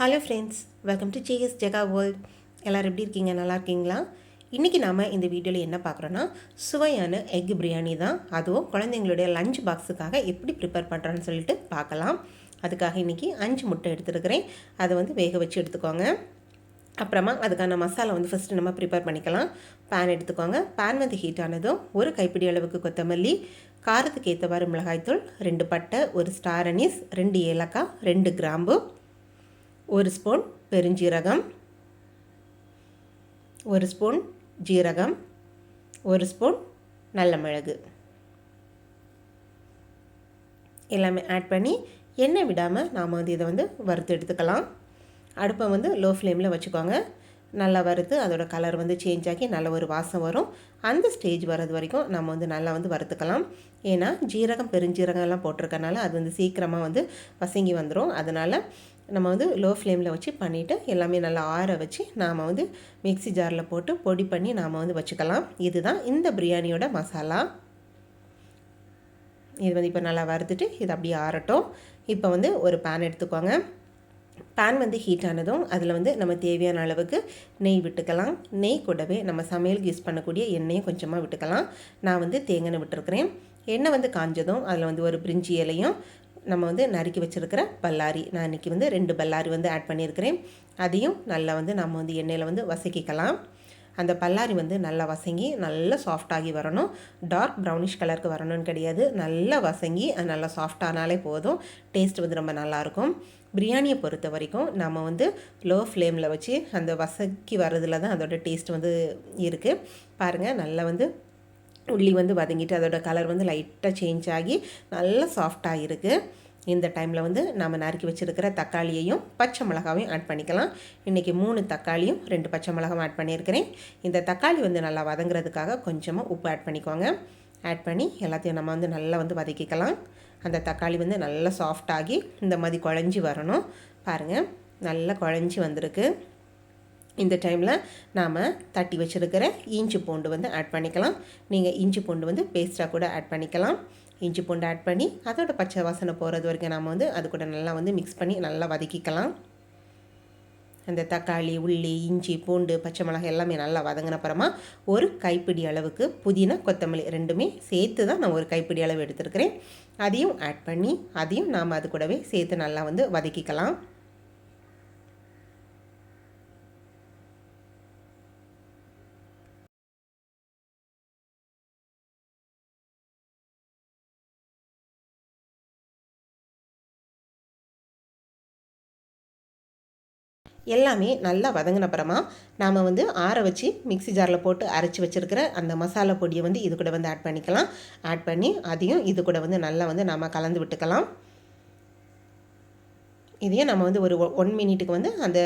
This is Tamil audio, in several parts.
Hello friends welcome to JS Jega world எல்லோரும் எப்படி இருக்கீங்க? நல்லா இருக்கீங்களா? இன்றைக்கி நாம் இந்த வீடியோவில் என்ன பார்க்குறோன்னா சுவையான எக் பிரியாணி தான். அதுவும் குழந்தைங்களுடைய லஞ்ச் பாக்ஸுக்காக எப்படி ப்ரிப்பேர் பண்ணுறோன்னு சொல்லிட்டு பார்க்கலாம். அதுக்காக இன்றைக்கி அஞ்சு முட்டை எடுத்துருக்கிறேன். அதை வந்து வேக வச்சு எடுத்துக்கோங்க. அப்புறமா அதுக்கான மசாலா வந்து ஃபஸ்ட்டு நம்ம ப்ரிப்பேர் பண்ணிக்கலாம். பேன் எடுத்துக்கோங்க. பேன் வந்து ஹீட் ஆனதும் ஒரு கைப்பிடி அளவுக்கு கொத்தமல்லி காரத்துக்கு ஏற்றவாறு மிளகாய்த்தூள் ரெண்டு பட்டை ஒரு ஸ்டார் அனீஸ் ரெண்டு ஏலக்காய் ரெண்டு கிராம்பு. ஒரு ஸ்பூன் பெருஞ்சீரகம் ஒரு ஸ்பூன் ஜீரகம் ஒரு ஸ்பூன் நல்ல மிளகு. எல்லாமே ஆட் பண்ணி எண்ணெய் விடாமல் நாம் வந்து இதை வந்து வறுத்து எடுத்துக்கலாம். அடுப்பை வந்து லோ ஃப்ளேமில் வச்சுக்கோங்க. நல்லா வறுத்து அதோடய கலர் வந்து சேஞ்ச் ஆகி நல்ல ஒரு வாசம் வரும். அந்த ஸ்டேஜ் வர்றது வரைக்கும் நம்ம வந்து நல்லா வந்து வறுத்துக்கலாம். ஏன்னா ஜீரகம் பெருஞ்சீரகம் எல்லாம் போட்டிருக்கனால அது வந்து சீக்கிரமாக வந்து வசங்கி வந்துடும் அதனால் நம்ம வந்து லோ ஃப்ளேமில் வச்சு பண்ணிவிட்டு எல்லாமே நல்லா ஆற வச்சு நாம் வந்து மிக்சி ஜாரில் போட்டு பொடி பண்ணி நாம் வந்து வச்சுக்கலாம். இதுதான் இந்த பிரியாணியோட மசாலா. இது வந்து இப்போ நல்லா வறுத்துட்டு இது அப்படியே ஆறட்டும். இப்போ வந்து ஒரு பேன் எடுத்துக்கோங்க. பேன் வந்து ஹீட் ஆனதும் அதில் வந்து நம்ம தேவையான அளவுக்கு நெய் விட்டுக்கலாம். நெய் கூடவே நம்ம சமையலுக்கு யூஸ் பண்ணக்கூடிய எண்ணெயும் கொஞ்சமாக விட்டுக்கலாம். நான் வந்து தேங்காய் விட்டுருக்குறேன். எண்ணெய் வந்து காஞ்சதும் அதில் வந்து ஒரு பிரிஞ்சி இலையும் நம்ம வந்து நறுக்கி வச்சுருக்கிற பல்லாரி. நான் இன்றைக்கி வந்து ரெண்டு பல்லாரி வந்து ஆட் பண்ணியிருக்கிறேன். அதையும் நல்லா வந்து நம்ம வந்து எண்ணெயில் வந்து வசக்கிக்கலாம். அந்த பல்லாரி வந்து நல்லா வசங்கி நல்லா சாஃப்டாகி வரணும். டார்க் ப்ரௌனிஷ் கலருக்கு வரணும்னு கிடையாது. நல்லா வசங்கி அது நல்லா சாஃப்டானாலே போதும். டேஸ்ட் வந்து ரொம்ப நல்லாயிருக்கும் பிரியாணியை பொறுத்த வரைக்கும் நம்ம வந்து லோ ஃப்ளேமில் வச்சு அந்த வசக்கி வர்றதுல தான் அதோடய டேஸ்ட் வந்து இருக்குது பாருங்கள் நல்லா வந்து உள்ளி வந்து வதங்கிட்டு அதோடய கலர் வந்து லைட்டாக சேஞ்ச் ஆகி நல்லா சாஃப்டாக இருக்குது இந்த டைமில் வந்து நம்ம நறுக்கி வச்சுருக்கிற தக்காளியையும் பச்சை மிளகாவையும் ஆட் பண்ணிக்கலாம். இன்றைக்கி மூணு தக்காளியும் ரெண்டு பச்சை மிளகாவும் ஆட் பண்ணியிருக்கிறேன். இந்த தக்காளி வந்து நல்லா வதங்குறதுக்காக கொஞ்சமாக உப்பு ஆட் பண்ணிக்கோங்க. ஆட் பண்ணி எல்லாத்தையும் நம்ம வந்து நல்லா வந்து வதக்கிக்கலாம். அந்த தக்காளி வந்து நல்லா சாஃப்டாகி இந்த மாதிரி குழஞ்சி வரணும். பாருங்கள் நல்லா குழஞ்சி வந்திருக்கு. இந்த டைமில் நாம் தட்டி வச்சுருக்கிற இஞ்சி பூண்டு வந்து ஆட் பண்ணிக்கலாம். நீங்கள் இஞ்சி பூண்டு வந்து பேஸ்ட்டாக கூட ஆட் பண்ணிக்கலாம். இஞ்சி பூண்டு ஆட் பண்ணி அதோட பச்சை வாசனை போகிறது வரைக்கும் நாம் வந்து அது கூட நல்லா வந்து மிக்ஸ் பண்ணி நல்லா வதக்கிக்கலாம். அந்த தக்காளி உள்ளி இஞ்சி பூண்டு பச்சை மிளகாய் எல்லாமே நல்லா வதங்கினப்புறமா ஒரு கைப்பிடி அளவுக்கு புதினா கொத்தமல்லி ரெண்டுமே சேர்த்து தான் நான் ஒரு கைப்பிடி அளவு எடுத்துருக்கிறேன். அதையும் ஆட் பண்ணி அதையும் நாம் அது கூடவே சேர்த்து நல்லா வந்து வதக்கிக்கலாம். எல்லாமே நல்லா வதங்கினப்புறமா நாம் வந்து ஆற வச்சு மிக்சி ஜாரில் போட்டு அரைச்சி வச்சுருக்கிற அந்த மசாலா பொடியை வந்து இது கூட வந்து ஆட் பண்ணிக்கலாம். ஆட் பண்ணி அதையும் இது கூட வந்து நல்லா வந்து நாம் கலந்து விட்டுக்கலாம். இதையும் நம்ம வந்து ஒரு ஒன் மினிட்டுக்கு வந்து அந்த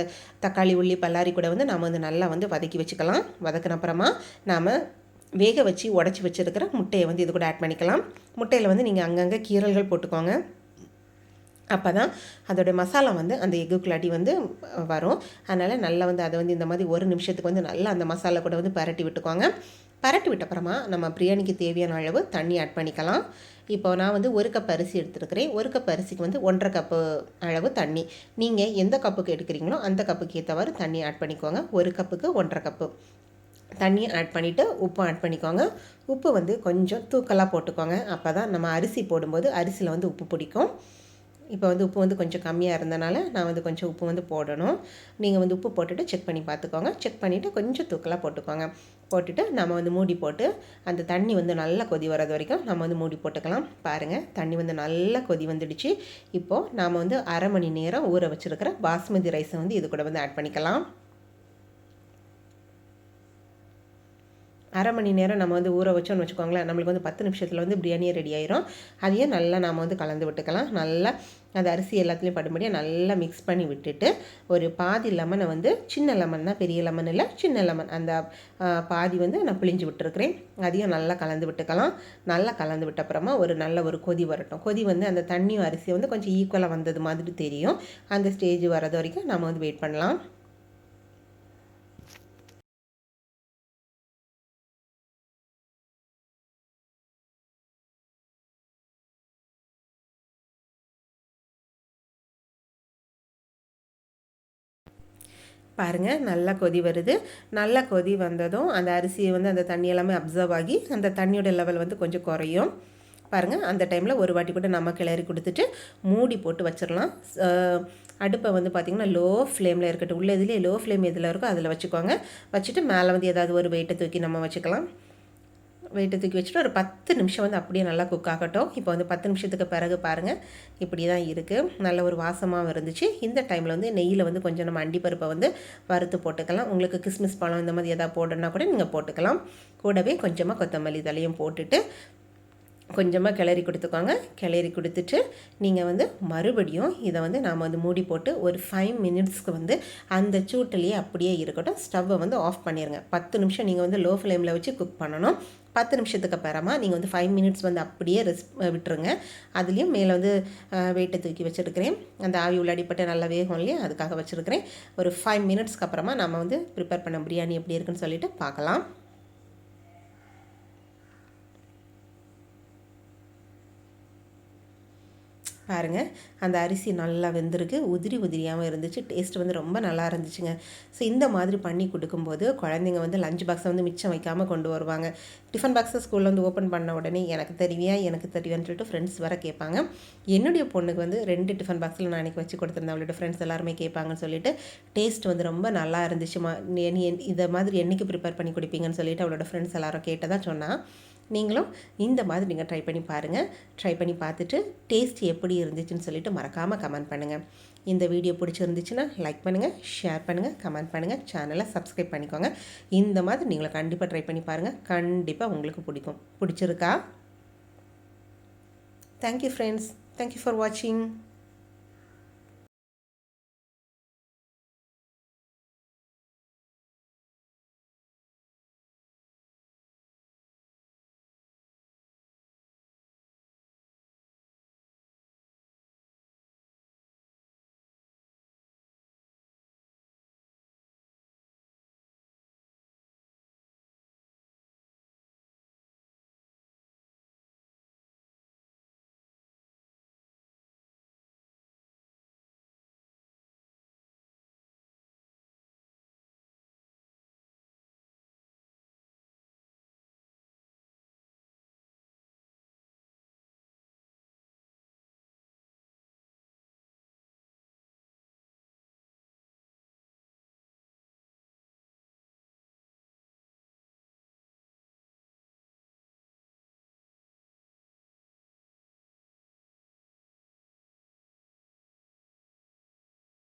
தக்காளி உள்ளி பல்லாரி கூட வந்து நம்ம வந்து நல்லா வந்து வதக்கி வச்சுக்கலாம். வதக்கின அப்புறமா நாம் வேக வச்சு உடச்சி வச்சுருக்கிற முட்டையை வந்து இது கூட ஆட் பண்ணிக்கலாம். முட்டையில் வந்து நீங்கள் அங்கங்கே கீரல்கள் போட்டுக்கோங்க. அப்போ தான் அதோடய மசாலா வந்து அந்த எக்குக்குள்ளாட்டி வந்து வரும். அதனால் நல்லா வந்து அதை வந்து இந்த மாதிரி ஒரு நிமிஷத்துக்கு வந்து நல்லா அந்த மசாலா கூட வந்து பரட்டி விட்டுக்கோங்க. பரட்டி விட்டப்புறமா நம்ம பிரியாணிக்கு தேவையான அளவு தண்ணி ஆட் பண்ணிக்கலாம். இப்போ நான் வந்து ஒரு கப் அரிசி எடுத்துருக்கிறேன். ஒரு கப் அரிசிக்கு வந்து ஒன்றரை கப்பு அளவு தண்ணி. நீங்கள் எந்த கப்புக்கு எடுக்கிறீங்களோ அந்த கப்புக்கு ஏற்றவாறு தண்ணி ஆட் பண்ணிக்கோங்க. ஒரு கப்புக்கு ஒன்றரை கப்பு தண்ணி ஆட் பண்ணிவிட்டு உப்பு ஆட் பண்ணிக்கோங்க. உப்பு வந்து கொஞ்சம் தூக்கலாக போட்டுக்கோங்க. அப்போ தான் நம்ம அரிசி போடும்போது அரிசியில் வந்து உப்பு பிடிக்கும். இப்போ வந்து உப்பு வந்து கொஞ்சம் கம்மியாக இருந்தனால நான் வந்து கொஞ்சம் உப்பு வந்து போடணும். நீங்கள் வந்து உப்பு போட்டுட்டு செக் பண்ணி பார்த்துக்கோங்க. செக் பண்ணிவிட்டு கொஞ்சம் தூக்கலாக போட்டுக்கோங்க. போட்டுட்டு நம்ம வந்து மூடி போட்டு அந்த தண்ணி வந்து நல்லா கொதி வர்றது வரைக்கும் நம்ம வந்து மூடி போட்டுக்கலாம். பாருங்கள் தண்ணி வந்து நல்லா கொதி வந்துடுச்சு. இப்போது நாம் வந்து அரை மணி நேரம் ஊற வச்சுருக்கிற பாஸ்மதி ரைஸை வந்து இது கூட வந்து ஆட் பண்ணிக்கலாம். அரை மணி நேரம் நம்ம வந்து ஊற வச்சோன்னு வச்சுக்கோங்களேன். நம்மளுக்கு வந்து பத்து நிமிஷத்தில் வந்து பிரியாணியே ரெடி ஆயிரும். அதையே நல்லா நாம் வந்து கலந்து விட்டுக்கலாம். நல்லா அந்த அரிசி எல்லாத்துலேயும் படும்படியாக நல்லா மிக்ஸ் பண்ணி விட்டுட்டு ஒரு பாதி லெமனை வந்து சின்ன லெமன் தான் பெரிய லெமன் இல்லை சின்ன லெமன் அந்த பாதி வந்து நான் பிழிஞ்சு விட்டுருக்குறேன். அதையும் நல்லா கலந்து விட்டுக்கலாம். நல்லா கலந்து விட்ட அப்புறமா ஒரு நல்ல ஒரு கொதி வரட்டும். கொதி வந்து அந்த தண்ணியும் அரிசியும் வந்து கொஞ்சம் ஈக்குவலாக வந்தது மாதிரி தெரியும். அந்த ஸ்டேஜ் வரது வரைக்கும் நம்ம வந்து வெயிட் பண்ணலாம். பாருங்கள் நல்லா கொதி வருது. நல்லா கொதி வந்ததும் அந்த அரிசியை வந்து அந்த தண்ணி எல்லாமே அப்சர்வ் ஆகி அந்த தண்ணியோட லெவல் வந்து கொஞ்சம் குறையும். பாருங்கள் அந்த டைமில் ஒரு வாட்டி கூட நம்ம கிளறி கொடுத்துட்டு மூடி போட்டு வச்சிடலாம் அடுப்பை வந்து பார்த்திங்கன்னா லோ ஃப்ளேமில் இருக்கட்டும். உள்ள இதுலேயே லோ ஃப்ளேம் எதில் இருக்கோ அதில் வச்சுக்கோங்க. வச்சுட்டு மேலே வந்து ஏதாவது ஒரு வெயிட்டை தூக்கி நம்ம வச்சுக்கலாம். வெயிட்டை தூக்கி வச்சுட்டு ஒரு பத்து நிமிஷம் வந்து அப்படியே நல்லா குக் ஆகட்டும். இப்போ வந்து பத்து நிமிஷத்துக்கு பிறகு பாருங்கள் இப்படி தான் இருக்குது நல்ல ஒரு வாசமாகவும் இருந்துச்சு. இந்த டைமில் வந்து நெய்யில் வந்து கொஞ்சம் நம்ம அண்டிப்பருப்பை வந்து வறுத்து போட்டுக்கலாம். உங்களுக்கு கிறிஸ்மஸ் பழம் இந்த மாதிரி எதாவது போடணுன்னா கூட நீங்கள் போட்டுக்கலாம். கூடவே கொஞ்சமாக கொத்தமல்லி தலையும் போட்டுட்டு கொஞ்சமாக கிளறி கொடுத்துக்கோங்க. கிளறி கொடுத்துட்டு நீங்கள் வந்து மறுபடியும் இதை வந்து நாம் வந்து மூடி போட்டு ஒரு ஃபைவ் மினிட்ஸ்க்கு வந்து அந்த சூட்டிலேயே அப்படியே இருக்கட்டும். ஸ்டவ்வை வந்து ஆஃப் பண்ணிடுங்க பத்து நிமிஷம் நீங்கள் வந்து லோ ஃப்ளேமில் வச்சு குக் பண்ணணும். பத்து நிமிஷத்துக்கு அப்புறமா நீங்கள் வந்து ஃபைவ் மினிட்ஸ் வந்து அப்படியே ரெஸ் விட்டுருங்க. அதுலேயும் மேலே வந்து வெயிட்டை தூக்கி வச்சுருக்கிறேன். அந்த ஆவி உள்ள அடிப்பட்டு நல்லா வேகும் இல்லையா? அதுக்காக வச்சுருக்கிறேன். ஒரு ஃபைவ் மினிட்ஸ்க்கு அப்புறமா நம்ம வந்து ப்ரிப்பேர் பண்ண பிரியாணி எப்படி இருக்குன்னு சொல்லிட்டு பார்க்கலாம். பாருங்கள் அந்த அரிசி நல்லா வெந்திருக்கு. உதிரி உதிரியாகவும் இருந்துச்சு. டேஸ்ட் வந்து ரொம்ப நல்லா இருந்துச்சுங்க. ஸோ இந்த மாதிரி பண்ணி கொடுக்கும்போது குழந்தைங்க வந்து லஞ்ச் பாக்ஸை வந்து மிச்சம் வைக்காமல் கொண்டு வருவாங்க. டிஃபன் பாக்ஸை ஸ்கூலில் வந்து ஓப்பன் பண்ண உடனே எனக்கு தெரிவியா எனக்கு தெரியும்னு சொல்லிட்டு ஃப்ரெண்ட்ஸ் வர கேட்பாங்க. என்னுடைய பொண்ணுக்கு வந்து ரெண்டு டிஃபன் பாக்ஸில் நான் அன்றைக்கி வச்சு கொடுத்துருந்தேன். அவளோட ஃப்ரெண்ட்ஸ் எல்லாருமே கேட்பாங்கன்னு சொல்லிட்டு டேஸ்ட் வந்து ரொம்ப நல்லா இருந்துச்சுமா? நீ இதை மாதிரி என்றைக்கு ப்ரிப்பேர் பண்ணி கொடுப்பீங்கன்னு சொல்லிட்டு அவளோட ஃப்ரெண்ட்ஸ் எல்லாரும் கேட்டதாக சொன்னால் நீங்களும் இந்த மாதிரி நீங்கள் ட்ரை பண்ணி பாருங்கள் ட்ரை பண்ணி பார்த்துட்டு டேஸ்ட் எப்படி இருந்துச்சுன்னு சொல்லிட்டு மறக்காமல் கமெண்ட் பண்ணுங்கள் இந்த வீடியோ பிடிச்சிருந்துச்சுன்னா லைக் பண்ணுங்கள் ஷேர் பண்ணுங்கள் கமெண்ட் பண்ணுங்கள் சேனலை சப்ஸ்கிரைப் பண்ணிக்கோங்க. இந்த மாதிரி நீங்களும் கண்டிப்பாக ட்ரை பண்ணி பாருங்கள் கண்டிப்பாக உங்களுக்கு பிடிக்கும். பிடிச்சிருக்கா? தேங்க்யூ ஃப்ரெண்ட்ஸ் தேங்க்யூ ஃபார் வாட்சிங்